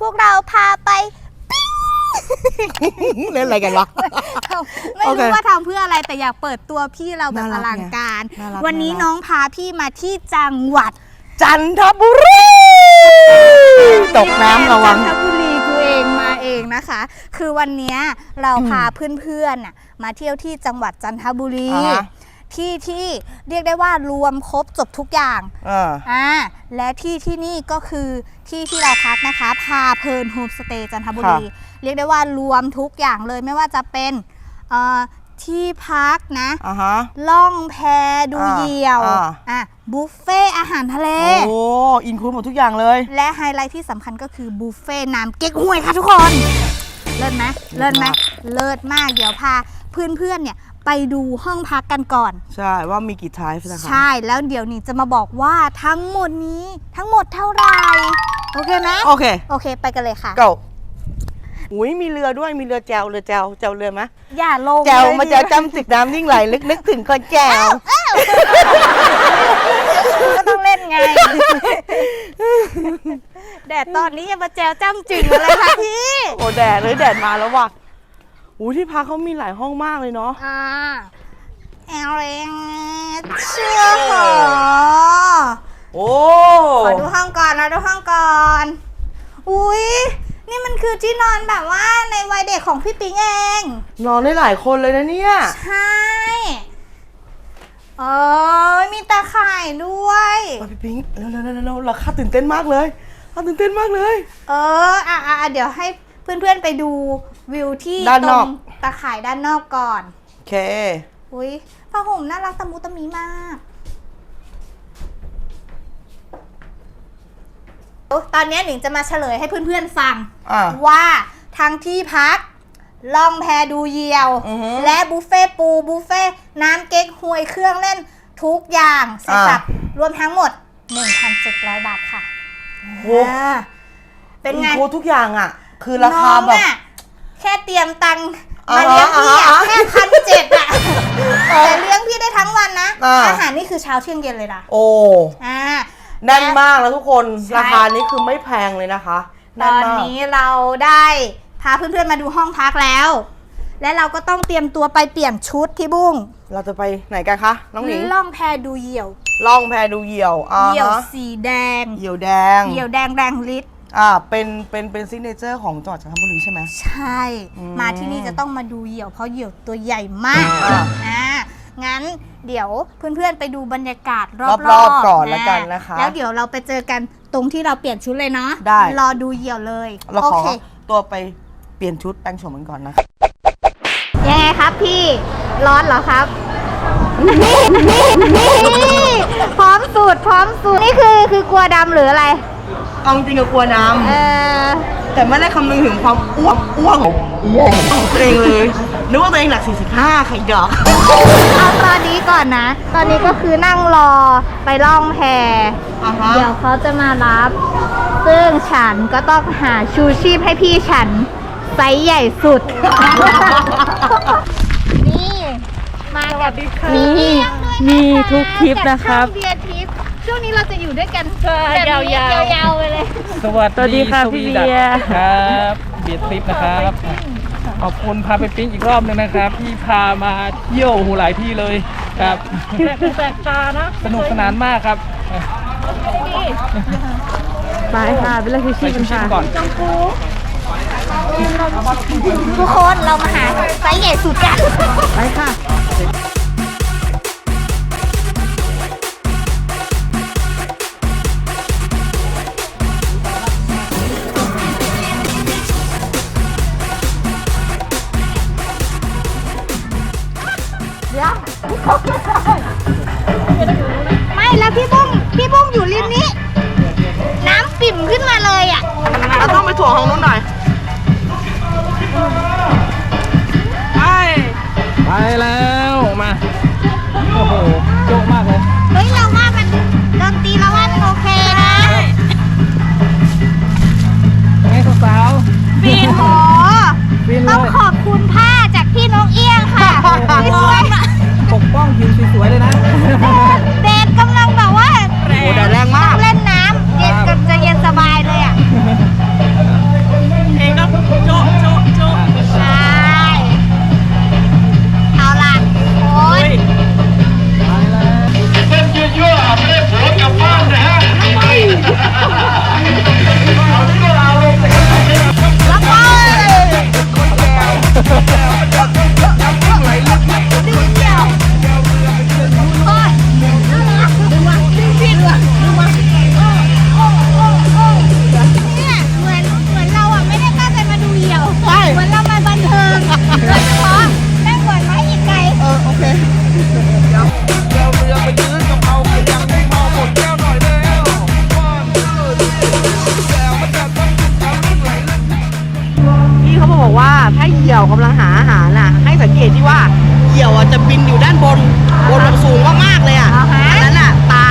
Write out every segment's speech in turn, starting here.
ทุกคนพบกับพวกเราพาไปเล่นอะไรกันวะ ไม่โอเครู้ว่าทำเพื่ออะไรแต่อยากเปิดตัวพี่เราแบบน่ารัอกลังการ น่ารักวันนี้น่ารัก น้องพาพี่มาที่จังหวัดจันทบุรีตกน้ำระวัง จันทบุรีกูเองมาเองนะคะ คือวันเนี้ยเราพาเพื่อนๆน่ะมาเที่ยวที่จังหวัดจันทบุรี อ่าฮะ ที่ที่เรียกได้ว่ารวมครบจบทุกอย่างเอออ่าและที่ที่นี่ก็คือที่ที่เราพักนะคะ พาเพลินโฮมสเตย์จันทบุรี เรียกได้ว่ารวมทุกอย่างเลยไม่ว่าจะเป็นเอ่อที่พักนะ อ่าฮะ ล่องแพดูอ่าเหยี่ยวอ่า อะบุฟเฟ่อาหารทะเล โอ้อินคลูดหมดทุกอย่างเลย และไฮไลท์ที่สำคัญก็คือบุฟเฟ่น้ำเก๊กฮวยค่ะทุกคน เลิศไหมเลิศไหมเลิศมากเลิศมากเดี๋ยวพาเพื่อนๆเนี่ย ไปดูห้องพักกันก่อน ใช่ว่ามีกี่ไทป์นะคะ ใช่แล้วเดี๋ยวนี้จะมาบอกว่าทั้งหมดนี้ทั้งหมดเท่าไหร่โอเคไหมโอเคโอเค ไปกันเลยค่ะเก่าอุ้ยมีเรือด้วยมีเรือแจวเรือแจวแจวเรือไหมอย่าลงแจวเลยมาแจวจำสิกน้ำนิ่งไหลลึกนึกถึงคนแจวก็ต้องเล่นไง แดดตอนนี้อย่ามาแจวจ้ำจึงอะไรค่ะพี่ โอ้แดดเลยแดดมาแล้วว่ะ อุ้ยที่พักเขามีหลายห้องมากเลยเนาะอ่าแอลเองเชื่อเหรอโอ้ขอดูห้องก่อนนะดูห้องก่อน อุ้ยนี่มันคือที่นอนแบบว่าในวัยเด็กของพี่ปิงเอง นอนได้หลายคนเลยนะเนี่ย ใช่เออมีตาข่ายด้วยมาพี่พิงค์เร็วเร็วเร็วเร็วราคาตื่นเต้นมากเลยราคาตื่นเต้นมากเลย เอออะอะอะเดี๋ยวให้เพื่อนๆไปดู วิวที่ด้านตนรอก งตาข่ายด้านนอกก่อน โอเค อุ้ยผ้าห่มน่ารักตะมุตะมีมากตอนนี้หนิงจะมาเฉลยให้เพื่อนๆฟัง อะ ว่าทั้งที่พักล่องแพดูเหยี่ยว อือฮึและบุฟเฟ่ต์ปูบุฟเฟ่ต์น้ำเก๊กฮวยเครื่องเล่นทุกอย่างเสร็จอ่าสับรวมทั้งหมด 1,700 บาทค่ะโหอ่าเป็นไงโคทุกอย่างอะ คือราคาแบบน้องอะ แค่เตรียมตังค์อ่ามาเลี้ยงพี่อะอ่าแค่พันเจ็ดอะแต่เลี้ยงพี่ได้ทั้งวันนะ อ่า อาหารนี่คือเช้าเที่ยงเย็นเลยนะโอ้ อ่า แน่นมากแล้วทุกคน ใช่ ราคานี้คือไม่แพงเลยนะคะตแน่นอนมากนี้เราได้พาเพื่อนๆมาดูห้องพักแล้ว และเราก็ต้องเตรียมตัวไปเปลี่ยนชุดพี่บุ้งเราจะไปไหนกันคะ น้องหนิงล่องแพดูเหยี่ยว ล่องแพดูเหยี่ยวอ่าเหยี่ยวฮะสีแดง เหยี่ยวแดง เหยี่ยวแดงแรงฤทธิ์ อ่าเป็นเป็นเป็นซิกเนเจอร์ของจังหวัดจันทบุรีใช่ไหม ใช่ อืมมาที่นี่จะต้องมาดูเหยี่ยวเพราะเหยี่ยวตัวใหญ่มากอ่า อ่างั้นเดี๋ยวเพื่อนๆไปดูบรรยากาศรรออบบๆๆก่อนละกันนะคะแล้วเดี๋ยวเราไปเจอกันตรงที่เราเปลี่ยนชุดเลยเนาะได้ รอดูเหยี่ยวเลยเราโอขอเคตัวไปเปลี่ยนชุดแต่งโฉมกันก่อนนะคะยังไงครับพี่ร้อนเหรอครับพร้อมสูตรพร้อมสูตรนี่คือคือกลัวดำหรืออะไร เอาจริงๆก็กลัวน้เออำแต่ไม่ได้คำนึงถึงความอ้วนอ้วนของอ้วนของตัวเองเลยนึกว่าตัวเองหนัก 45ใครดอกเอาตอนนี้ก่อนนะ ตอนนี้ก็คือนั่งรอไปล่องแพ อ่าฮะเดี๋ยวเขาจะมารับ ซึ่งฉันก็ต้องหาชูชีพให้พี่ฉันไซส์ใหญ่สุด นี่ มากับนี่ มีทุกทริปนะครับ เบียร์ทิป ช่วงนี้เราจะอยู่ด้วยกันใช่แบบนี้ยาวๆ ยาวๆไปเลยสวัสดีค่ะพี่สวีเบียร์ครับเบียร์ทริปนะครับขอบคุณพาไปปิ้งอีกรอบหนึงนะครับ ที่พามาเที่ยวหูหลายที่เลยครับแปลกตานะสนุกสนานมากครับไปค่ะเป็นเรื่องที่ไปชีพชิกันมค่ะ ๆก่อน ทุกคนเรามาหาไซส์ใหญ่สุดกัน ไปค่ะ ยวไม่แล้วพี่บุ้งพี่บุ้งอยู่ริมนี้ น้ำปิ่มขึ้นมาเลยอะ เราต้องไปถ่วงของนู้นหน่อย ไป ไปแล้ว มา โอ้โหโจ๊กมากเลย เฮ้ยเรา สวยๆเลยนะ เหยี่ยวอะจะบินอยู่ด้านบนบนแบบสูงมากๆเลยอะอ่าฮะอันนั้นอะตา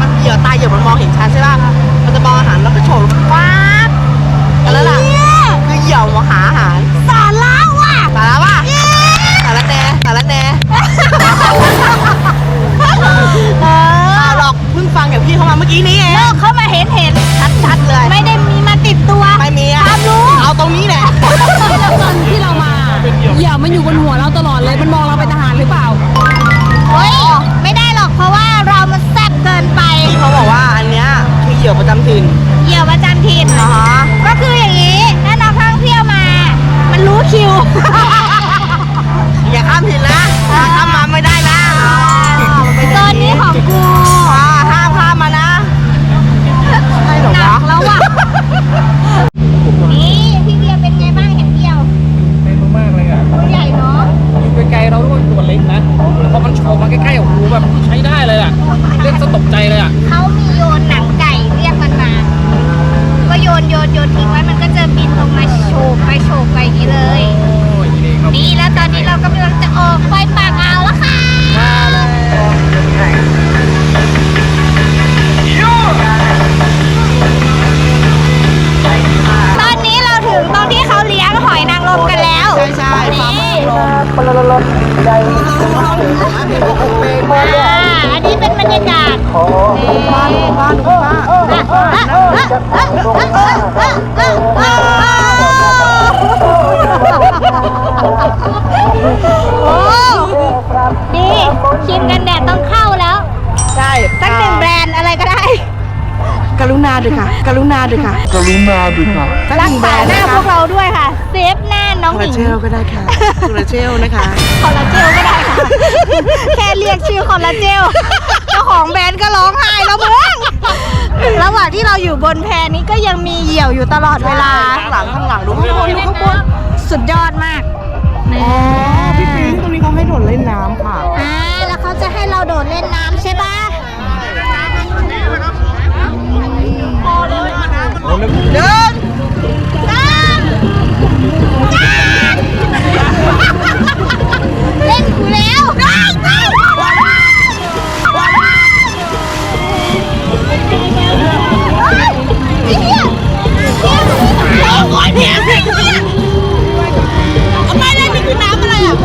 มันเหยี่ยวตาเหยี่ยวมันมองเห็นชัดใช่ป่ะมันจะมองอาหารแล้วก็โฉบฟ้าบอันนั้นอะคือเหยี่ยวมาหาอาหารสาระว่ะสาระป่ะสาระแน่สาระแน่เออหรอกเพิ่งฟังจากพี่เขามาเมื่อกี้นี้เองโลกเข้ามาเห็นเห็นชัดๆเลย ไม่ได้มีมา ติดตัวไม่มีอะความรู้เอาตรงนี้แหละตอนที่เรามาเหยี่ยวมันอยู่บนหัวเราตลอดเลยมันมองเราเป็นทหารหรือเปล่าเฮ้ยไม่ได้หรอกเพราะว่าเรามันแซ่บเกินไปพี่เขาบอกว่าอันเนี้ยคือเหยี่ยวประจำถิ่นเหยี่ยวประจำถิ่นอ่าฮะก็คืออย่างนี้ถ้านักท่องเที่ยวมา มันรู้คิวอย่าข้ามถิ่นนะถ้าข้ามมาไม่ได้นะโซนนี้ของกูอ่าห้ามข้ามมานะใช่เหรอหนัวะกแล้วว่ะ นี่พี่เบียร์เป็นไงบ้างเห็นเดียว เล็กมากๆเลยอะ ตัวใหญ่เนาะ อยู่ไกลๆเราด้วยตัวเล็กนะ แต่พอมันโฉบมาใกล้ๆโอ้โหแบบใช้ได้เลยอะเล่นซะตกใจเลยอะเขามีโยนหนังไก่เรียกมันมา ก็โยนโยนโยนทิ้งไว้มันก็จะบินลงมาโฉบไปโฉบไปอย่างนี้เลย โอ้ยนี่ครับนี่แล้วตอนนี้เรากำลังจะออกไปปากอ่าวแล้วค่ะต รุณาด้วยค่ะสักหรักนึ่งแบรษานด์หน้านะพคะวกเราด้วยค่ะ เซฟหน้าน้องคอลหลาญิงเจลก็ได้ค่ะคอลลาเจลนะคะ คอลลาเจลก็ได้ค่ะ แค่เรียกชื่อคอลลาเจลเจ้าของแบรนด์ก็ร้องไห้แล้วมึงระหว่างที่เราอยู่บนแพนี้ก็ยังมีเหยี่ยวอยู่ตลอดเวลา ข้างหลังข้างหลังดูข้างบนดูข้างบนสุดยอดมากนี่พี่ปิงตรงนี้เขาให้โดดเล่นน้ำค่ะ อ่าแล้วเขาจะให้เราโดดเล่นน้ำใช่ปะ เดินเล่นกูแล้วเอาไปเลยนี่คือน้ำอะไรอะ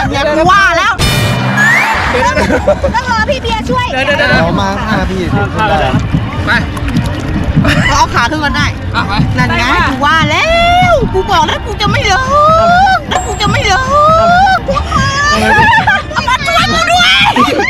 จับเนี่ยกูว่าแล้วต้องรอพี่เบียร์ช่วยเดี๋ยวเดี๋ยวเดี๋ยว เรามาห้าพี่ถึงขึ้นได้ไปเอาขาขึ้นกันได้ อะไปนั่นไงกูว่าแล้ว กูบอกแล้วกูจะไม่เลิกแล้วกูจะไม่เลิกเอามาช่วยกูด้วย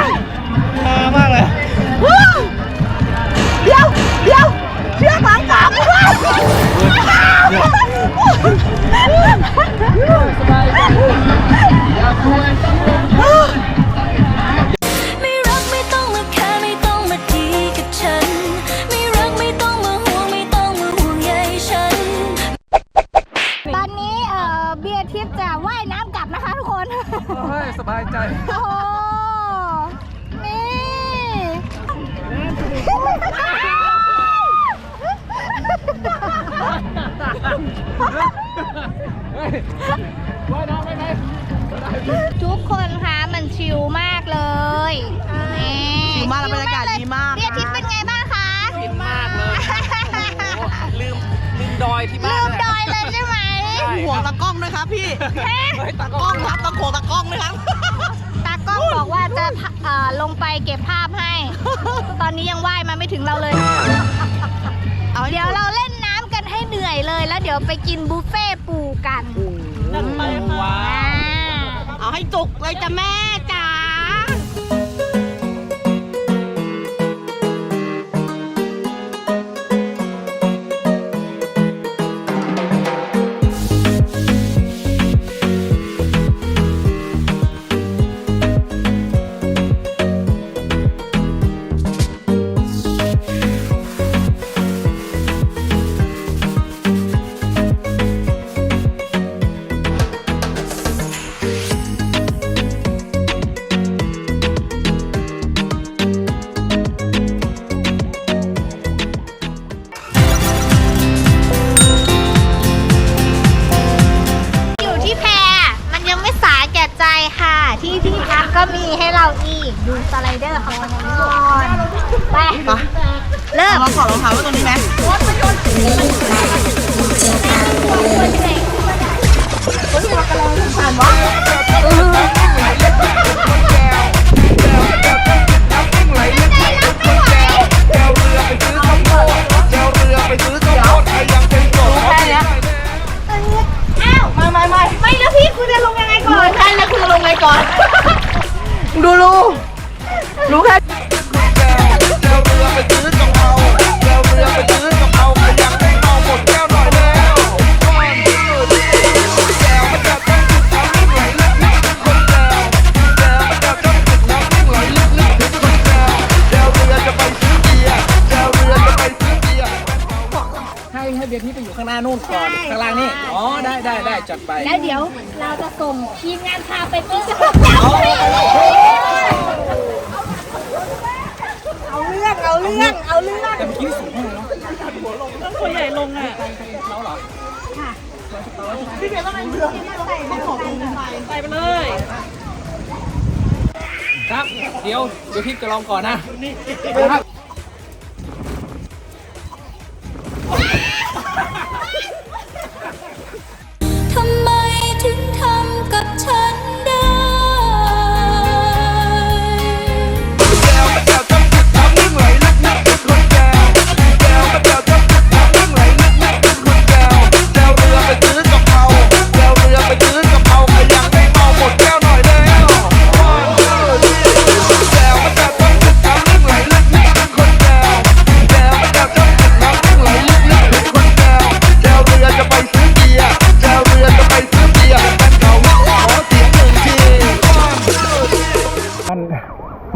กล้องด้วยครับพี่เฮ้ยตากกล้ล้อองงครับตะโขงตากล้องด้วยครับ ตากล้องบอกว่าจะพาเอ่อลลงไปเก็บภาพให้ ตอนนี้ยังว่ายมาไม่ถึงเราเลย เอาให้เดี๋ยวเราเล่นน้ำกันให้เหนื่อยเลย แล้วเดี๋ยวไปกินบุฟเฟ่ต์ปูกันว้าอ่า เอาให้จุกเลยจ้ะแม่ รื่อง เอาเรื่อง แต่เมื่อกี้สูงมากเนาะต้อตัวใหญ่ลงอะเราเหรอพี่เบลต้องไปเรือใส่ไปขอตัวไปใส่ไปเลย ครับ เดี๋ยวเดี๋ยวพี่จะลองก่อนนะครับ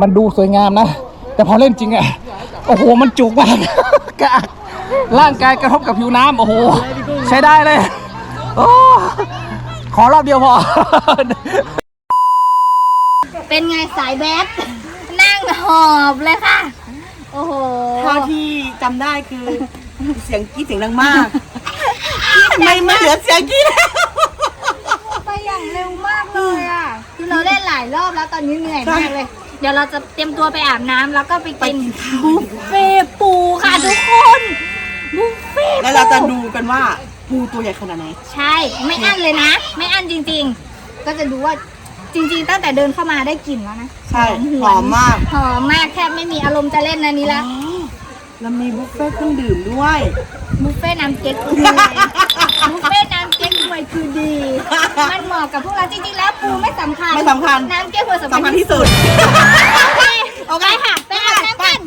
มันดูสวยงามนะ แต่พอเล่นจริงอะโอ้โห มันจุกมากกระอักร่างกายกระทบกับผิวน้ำโอ้โห ใช้ได้เลยโอ้ขอรอบเดียวพอ เป็นไงสายแบดนั่งหอบเลยค่ะ โอ้โห เท่าที่จำได้คือเสียงกรีดเสียงดังมากไม่ไม่เหลือเสียงกรีดแล้วไปอย่างเร็วมากเลยอะ คือเราเล่นหลายรอบแล้วตอนนี้เหนื่อยมากเลย เดี๋ยวเราจะเตรียมตัวไปอาบน้ำแล้วก็ไปกินบุฟเฟ่ต์ปูค่ะทุกคนบุฟเฟ่ต์แล้วเราจะดูกันว่าปูตัวใหญ่ขนาดไหน ใช่ ไม่อั้นเลยนะ ไม่อั้นจริงๆ ก็จะดูว่าจริงๆ ตั้งแต่เดินเข้ามาได้กลิ่นแล้วนะใช่หหวอมมาก หอมมากแทบไม่มีอารมณ์จะเล่นอันนี้ละแล้วมีบุฟเฟ่ต์เครื่องดื่มด้วยบุฟเฟ่ต์น้ำเก๊กคืออะไรบุฟเฟ่ต์น้ำเก๊กฮวยคือดี มันเหมาะกับพวกเราจริงๆแล้วปูไม่สำคัญไม่สำคัญ น้ำเก๊กฮวยสำสำคัคัญญที่สุดโอเคโอเคค่ะไปอาบน้ำกัน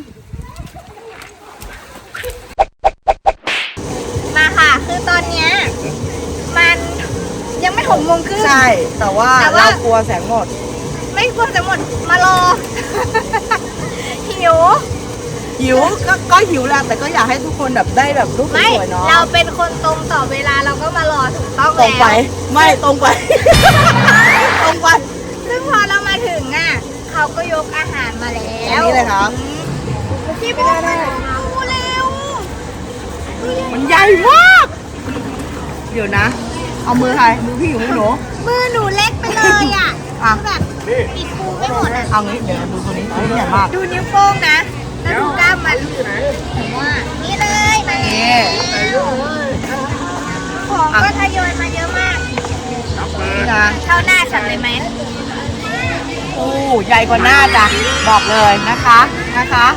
มาค่ะคือตอนเนี้ยมันยังไม่หกโมงครึ่ง ใช่ แต่ว่าแต่ว่า เรากลัวแสงหมด ไม่ควรจะหมดมารอ หิว หิวก็ก็หิวแหละแต่ก็อยากให้ทุกคนแบบได้แบบรูปสไม่วยๆเนาะเราเป็นคนตรงต่อเวลาเราก็มารอถูกต้องตรงไป แล้วไม่ตรงไป ตรงไป ซึ่งพอเรามาถึงอะเขาก็ยกอาหารมาแล้วอันนี้เลยครับพี่พูดมาดูเร็วมันใหญ่มาก เดี๋ยวนะ เอามือใครมือพี่อยู่มือหนู มือหนูเล็กไปเลยอะอะ คือแบบปิดปูไม่หมดอะ เอางี้เดี๋ยวดูตัวนี้ตัวนี้ใหญ่มาก ดูนิ้วโป้งนะ แล้วดูกล้ามมันผมว่านี่เลยมานี่แล้วของก็ทยอยมาเยอะมากนี่นะเข้าหน้าฉันเลยไหมโปูใหญ่กว่าหน้าจ้ะบอกเลยนะคะนะคะ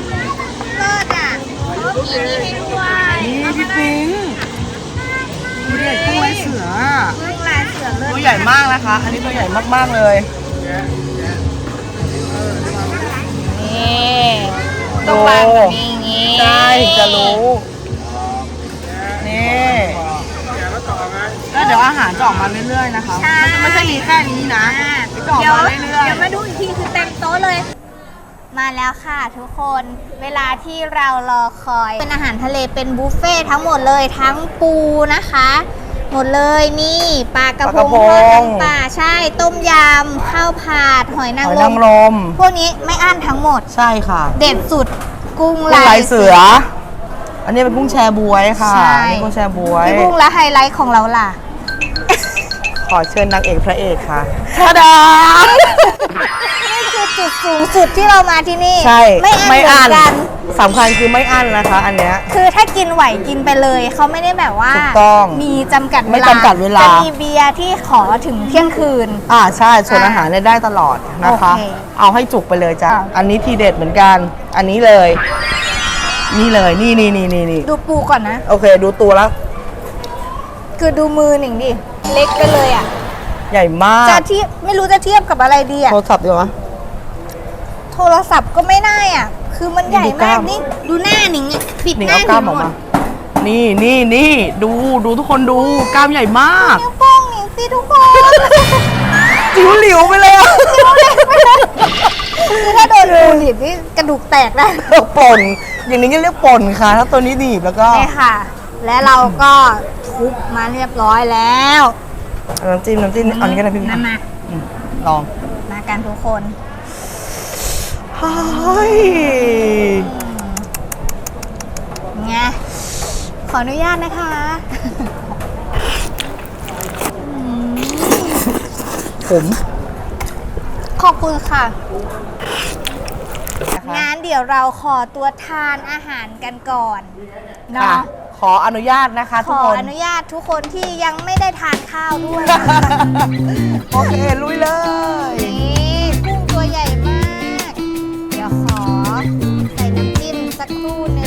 เลิศอะเขามีนี่ให้ด้วยนี่พี่ปิงดูเด็กกุ้งลายเสือเรื่องลายเสือเลิศตัวใหญ่มากนะคะ อันนี้ตัวใหญ่มากๆเลยนี่ ต้องวางแบบนี้อย่างนี้ใช่จะรู้ นี่แล้วเดี๋ยวอาหารจะออกมาเรื่อยๆนะคะใช่ไม่ใช่มีแค่นี้นะจะออกเดี๋ยวมาเรื่อยเดี๋ยวมาดูอีกทีคือเต็มโต๊ะเลย มาแล้วค่ะทุกคน เวลาที่เรารอคอย เป็นอาหารทะเลเป็นบุฟเฟ่ต์ทั้งหมดเลยทั้งปูนะคะ หมดเลยนี่ปลากระพง ทอดน้ำปลาใช่ต้มยำข้าวผัดหอยๆนางหอยรนามงรม พวกนี้ไม่อั้นทั้งหมด ใช่ค่ะเด็ดสุดกุ้งกุ้งลาลายยเสือ อันนี้เป็นกุ้งแชบวยค่ะใช่นี่กุ้งแชบวย พี่กุ้งและไฮไลท์ของเราล่ะ ขอเชิญนางเอกพระเอกค่ะทาดานี่คือ จุดสูงสุดที่เรามาที่นี่ ใช่ไม่อั้นเหมือนกัน สำคัญคือไม่อั้นนะคะ อันเนี้ย คือถ้ากินไหวกินไปเลย เขาไม่ได้แบบว่า ถูกต้องมีจำกัดเวลาไม่จำกัดเวลา จะมีเบียร์ที่ขอถึงเที่ยงคืน อ่าใช่ส่วนอาหารเนี่ยได้ตลอดนะคะ โอเคเอาให้จุกไปเลยจ้ะอะ อันนี้ทีเด็ดเหมือนกัน อันนี้เลย นี่เลยนี่นี่นี่นี่นี่ดูปูก่อนนะ โอเค ดูตัวแล้ว คือดูมือหนิงดิ เล็กไปเลยอะ ใหญ่มากจะเทียบไม่รู้จะเทียบกับอะไรดีอะโทรศัพท์ดีวะ โทรศัพท์ก็ไม่ได้อะ คือมันใหญ่ดูกมาล้ากมนี่ดูหน้าหนิงอะปิดหนิงหน้าเอาหกล้านิมงออกหมมาดนี่นี่นี่ดูดูทุกคนดูกล้ามใหญ่มากนิ้วโป้งหนิงสิทุกคนจิ๋วหลิวไปเลยอะคือถ้าโดนปูหนีบนี่กระดูกแตกได้ป่นอย่างนี้ก็เรียกป่นค่ะ ถ้าตัวนี้หนีบแล้วก็นี่ค่ะ และเราก็ทุบมาเรียบร้อยแล้วน้ำจิ้มน้ำจิ้มอันนี้ก็ได้พี่นั่นมาอืมลองมากันทุกคนเฮ้ยไงขออนุญาตนะคะผมขอบคุณค่ะ งั้นเดี๋ยวเราขอตัวทานอาหารกันก่อนค่ะเนาะ ขออนุญาตนะคะขทุกอคน อนุญาตทุกคนที่ยังไม่ได้ทานข้าวด้วย โอเค ลุยเลย นูน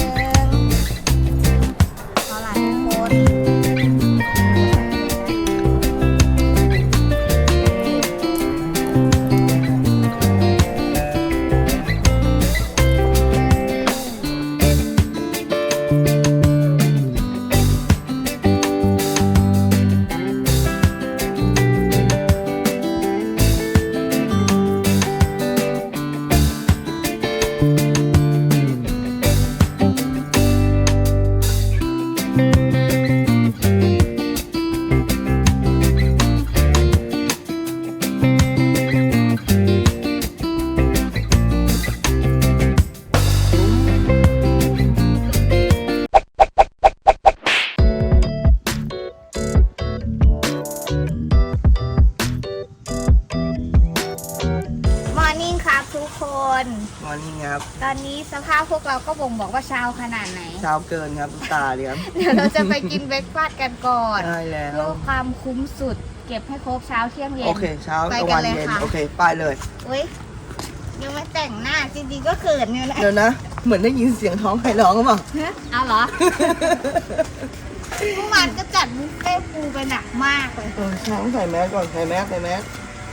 ทุกคนมอนี่ครับ ตอนนี้สภาพพวกเราก็บ่งบอกว่าเช้าขนาดไหน เช้าเกินครับน้ำตาเลี้ยงเดี๋ยวเราจะไปกินเบรกฟาสต์กันก่อนได้แล้วเพื่อความคุ้มสุด เก็บให้ครบเช้าเที่ยงเย็น โอเค เช้าไปกลางกัวันนเลยเย็น ค่ะ โอเค ไปเลย เว้ยยังไม่แต่งหน้าจริงๆก็เขินอยู่นะเดี๋ยวนะ เหมือนได้ยินเสียงท้องใครร้องหรือเปล่า ฮะเอาเหรอ เมื่อวานก็จัดบุฟเฟ่ต์ปูไปหนักมากเลย เออช้างใส่แมสก่อน ใส่แมสใส่แมส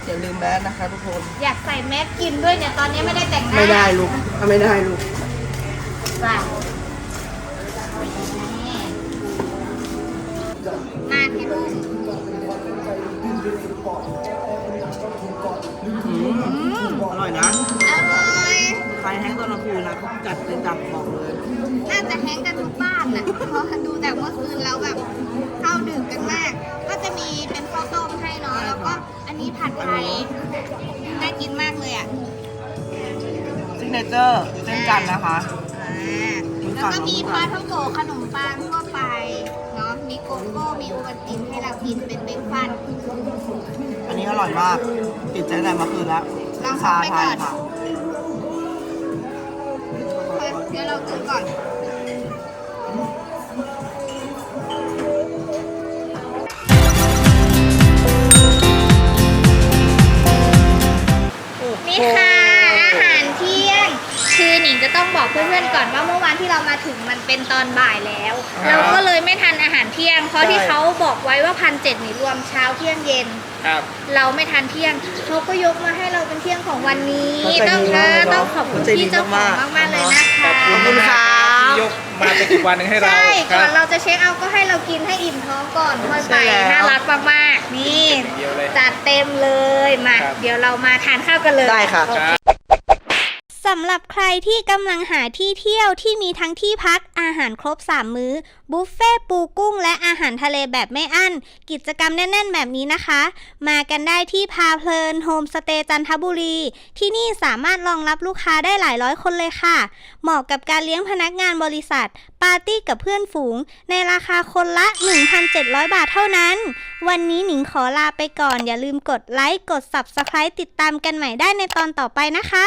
อย่าลืมแมสนะคะทุกคน อยากใส่แมสกินด้วยเนี่ยตอนนี้ไม่ได้แต่งหน้าไม่ได้ลูกเอาไม่ได้ลูกจ้ะนี่มาพี่ลุงอร่อยนะอร่อยใครแห้งตอนกลางคืนนะเขาจัดเป็นจับบอกเลย น่าจะแห้งกันทุกบ้านน่ะเพราะดูแต่เมื่อคืนแล้วแบบเข้าดื่มกันมาก ก็จะมีเป็นข้าวต้ม อันนี้ผัดไทยน่ากินมากเลยอะซิกเนเจอร์เส้นจันทร์นะคะ อ่าแล้วก็มีปลาท่องโกะขนมปังทั่วไปเนาะมีโกโก้มีโอวัลตินให้เรากินเป็นเบรกฟาสต์ อันนี้อร่อยมาก ติดใจแต่เมื่อคืนแล้วลองชาไปไทก่ยอนค่ะ เดี๋ยวเรากินก่อน พื่อนๆก่อนว่าเมื่อวานที่เรามาถึงมันเป็นตอนบ่ายแล้วเราก็เลยไม่ทันอาหารเที่ยง เพราะที่เขาบอกไว้ว่าพันเจ็ดนี่รวมเช้าเที่ยงเย็น ครับ เราไม่ทันเที่ยงเขาก็ยกมาให้เราเป็นเที่ยงของวันนี้เขาใจต้องดีมากเลยเนอะต้องขอบคุณเขาใจดีพี่เจ้าของมากๆมากๆเลยนะคะขอบคุณครับที่ยกมาเป็นอีกวันหนึ่งให้เราใช่คก่อรันบเราจะเช็คเอาท์ก็ให้เรากินให้อิ่มท้องก่อนค่อยไปใช่แล้วน่ารักมากๆนี่ เดียวเลย จัดเต็มเลยมา ครับ เดี๋ยวเรามาทานข้าวกันเลยได้ค่ะครับ สำหรับใครที่กำลังหาที่เที่ยวที่มีทั้งที่พักอาหารครบ 3 มื้อ บุฟเฟ่ต์ปูกุ้ง และอาหารทะเลแบบไม่อั้น กิจกรรมแน่น ๆ แบบนี้นะคะ มากันได้ที่พาเพลินโฮมสเตย์จันทบุรี ที่นี่สามารถรองรับลูกค้าได้หลายร้อยคนเลยค่ะ เหมาะกับการเลี้ยงพนักงานบริษัท ปาร์ตี้กับเพื่อนฝูง ในราคาคนละ 1,700 บาทเท่านั้น วันนี้หนิงขอลาไปก่อนอย่าลืมกดไลค์กด Subscribe ติดตามกันใหม่ได้ในตอนต่อไปนะคะ